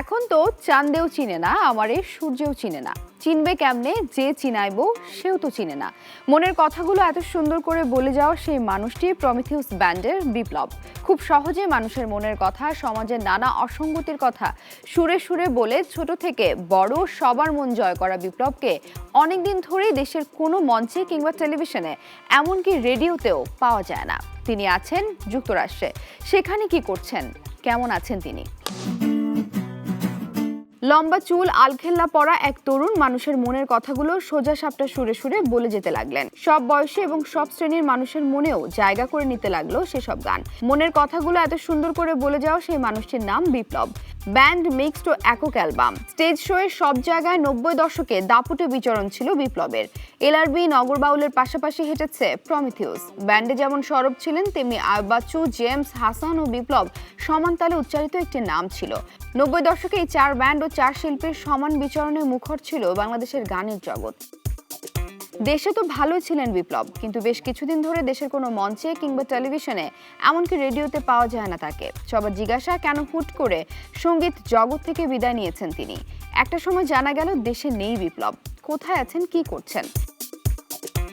এখন তো চাঁদেও চিনে না, আমারে সূর্যেও চিনে না। চিনবে কেমনে? যে চিনাইব, সেও তো চিনে না। মনের কথাগুলো এত সুন্দর করে বলে যাওয়া সেই মানুষটি প্রমিথিউস ব্যান্ডের বিপ্লব। খুব সহজে মানুষের মনের কথা, সমাজের নানা অসঙ্গতির কথা সুরে সুরে বলে ছোট থেকে বড় সবার মন জয় করা বিপ্লবকে অনেকদিন ধরেই দেশের কোনো মঞ্চে কিংবা টেলিভিশনে, এমনকি রেডিওতেও পাওয়া যায় না। তিনি আছেন যুক্তরাষ্ট্রে। সেখানে কি করছেন? কেমন আছেন তিনি? লম্বা চুল, আলখেল্লা পরা এক তরুণ মানুষের মনের কথাগুলো সোজা সাপটা সুরে সুরে বলে যেতে লাগলেন। সব বয়সে এবং সব শ্রেণির মানুষের মনেও জায়গা করে নিতে লাগল সেসব গান। মনের কথাগুলো এত সুন্দর করে বলে যাওয়া সেই মানুষটির নাম বিপ্লব। ব্যান্ড মিক্সড ও একক অ্যালবাম। স্টেজ শোয়ে সব জায়গায় নব্বই দশকে দাপুটে বিচরণ ছিল বিপ্লবের। এলআরবি নগর বাউলের পাশাপাশি হেঁটেছে প্রমিথিউস। ব্যান্ডে যেমন সরব ছিলেন, তেমনি আয়ুব বাচ্চু জেমস, হাসান ও বিপ্লব সমান তালে উচ্চারিত একটি নাম ছিল। নব্বই দশকে এই চার ব্যান্ড ও চার শিল্পীর সমান বিচরণে মুখর ছিল বাংলাদেশের গানের জগৎ। দেশে তো ভালোই ছিলেন বিপ্লব, কিন্তু বেশ কিছুদিন ধরে দেশের কোনো মঞ্চে কিংবা টেলিভিশনে এমনকি রেডিওতে পাওয়া যায় না তাকে। সবার জিজ্ঞাসা, কেন হুট করে সংগীত জগৎ থেকে বিদায় নিয়েছেন তিনি? একটা সময় জানা গেল, দেশে নেই বিপ্লব। কোথায় আছেন, কি করছেন?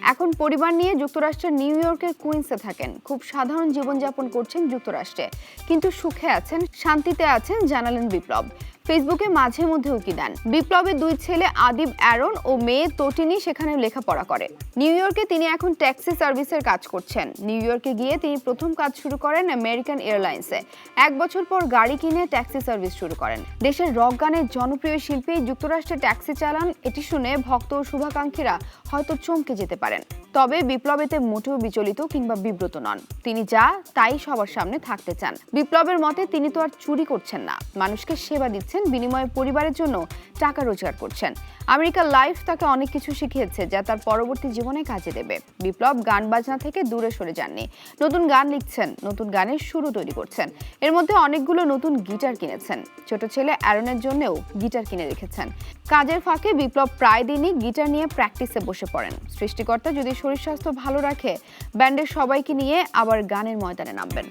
এখন পরিবার নিয়ে যুক্তরাষ্ট্রের নিউ ইয়র্কের কুইন্সে থাকেন। খুব সাধারণ জীবনযাপন করছেন যুক্তরাষ্ট্রে। কিন্তু সুখে আছেন, শান্তিতে আছেন জানালেন বিপ্লব। ফেসবুকে মাঝে মধ্যে উকি দেন। বিপ্লবের দুই ছেলে আদিব অ্যারন ও মেয়ে তটিনি সেখানে লেখাপড়া করে। নিউ ইয়র্কে তিনি এখন ট্যাক্সি সার্ভিসের কাজ করছেন। নিউ ইয়র্কে গিয়ে তিনি প্রথম কাজ শুরু করেন আমেরিকান এয়ারলাইন্সে। এক বছর পর গাড়ি কিনে ট্যাক্সি সার্ভিস শুরু করেন। দেশের রক গানের জনপ্রিয় শিল্পী যুক্তরাষ্ট্রে ট্যাক্সি চালান, এটি শুনে ভক্ত ও শুভাকাঙ্ক্ষীরা হয়তো চমকে যেতে পারেন। তবে বিপ্লব এতে মোটেও বিচলিত কিংবা বিব্রত নন। তিনি যা, তাই সবার সামনে থাকতে চান। বিপ্লবের মতে তিনি তো আর চুরি করছেন না। মানুষকে সেবা দিচ্ছেন, বিনিময়ে পরিবারের জন্য টাকা রোজগার করছেন। আমেরিকার লাইফ তাকে অনেক কিছু শিখিয়েছে যা তার পরবর্তী জীবনে কাজে দেবে। বিপ্লব গান বাজনা থেকে দূরে সরে যাননি। নতুন গান লিখছেন, নতুন গানের শুরু তৈরি করছেন। এর মধ্যে অনেকগুলো নতুন গিটার কিনেছেন। ছোট ছেলে অ্যারনের জন্যও গিটার কিনে রেখেছেন। কাজের ফাঁকে বিপ্লব প্রায় দিনই গিটার নিয়ে প্র্যাকটিসে বসে পড়েন। সৃষ্টিকর্তা যদি শরীর স্বাস্থ্য ভালো রাখে ব্যান্ডের সবাইকে নিয়ে আবার গানের ময়দানে নামবেন।